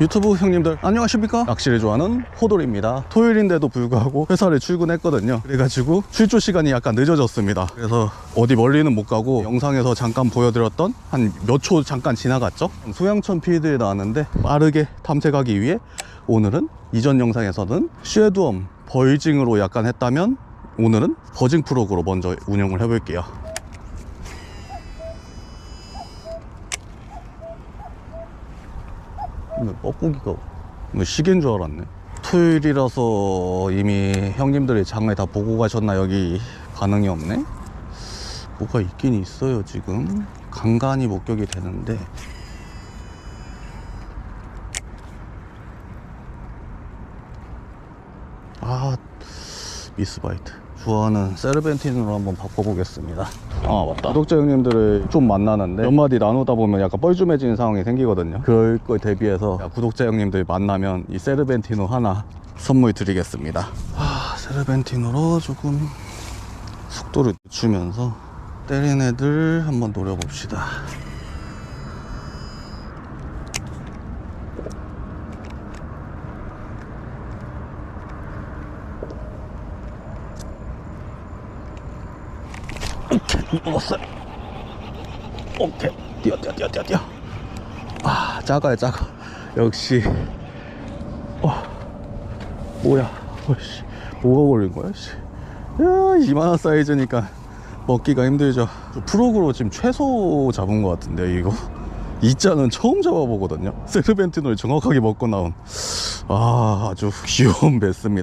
유튜브 형님들 안녕하십니까? 낚시를 좋아하는 호돌입니다. 토요일인데도 불구하고 회사를 출근했거든요. 그래가지고 출조 시간이 약간 늦어졌습니다. 그래서 어디 멀리는 못 가고 영상에서 잠깐 보여드렸던 한 몇 초 잠깐 지나갔죠? 소양천 필드에 나왔는데 빠르게 탐색하기 위해 오늘은 이전 영상에서는 쉐드엄 벌징으로 약간 했다면 오늘은 버징 프로그로 먼저 운영을 해볼게요 근데 뻐꾸기가 뭐 시계인 줄 알았네. 토요일이라서 이미 형님들이 장을 다 보고 가셨나 여기 반응이 없네? 뭐가 있긴 있어요 지금. 간간히 목격이 되는데. 아 미스바이트 좋아하는 세르벤틴으로 한번 바꿔보겠습니다. 아 맞다. 구독자 형님들을 좀 만나는데 몇 마디 나누다 보면 약간 뻘쭘해지는 상황이 생기거든요. 그럴 걸 대비해서 구독자 형님들 만나면 이 세르벤티노 하나 선물 드리겠습니다. 아 세르벤티노로 조금 속도를 늦추면서 때린 애들 한번 노려봅시다 오케이 먹었어요. 오케이 뛰어 뛰어 뛰어 뛰어 뛰어. 아 작아요 작아. 역시. 와 뭐야. 어씨 뭐가 걸린 거야 씨. 야 이만한 사이즈니까 먹기가 힘들죠. 프로그로 지금 최소 잡은 것 같은데 이거. 이 자는 처음 잡아보거든요. 세르벤티노를 정확하게 먹고 나온. 아 아주 귀여운 배스입니다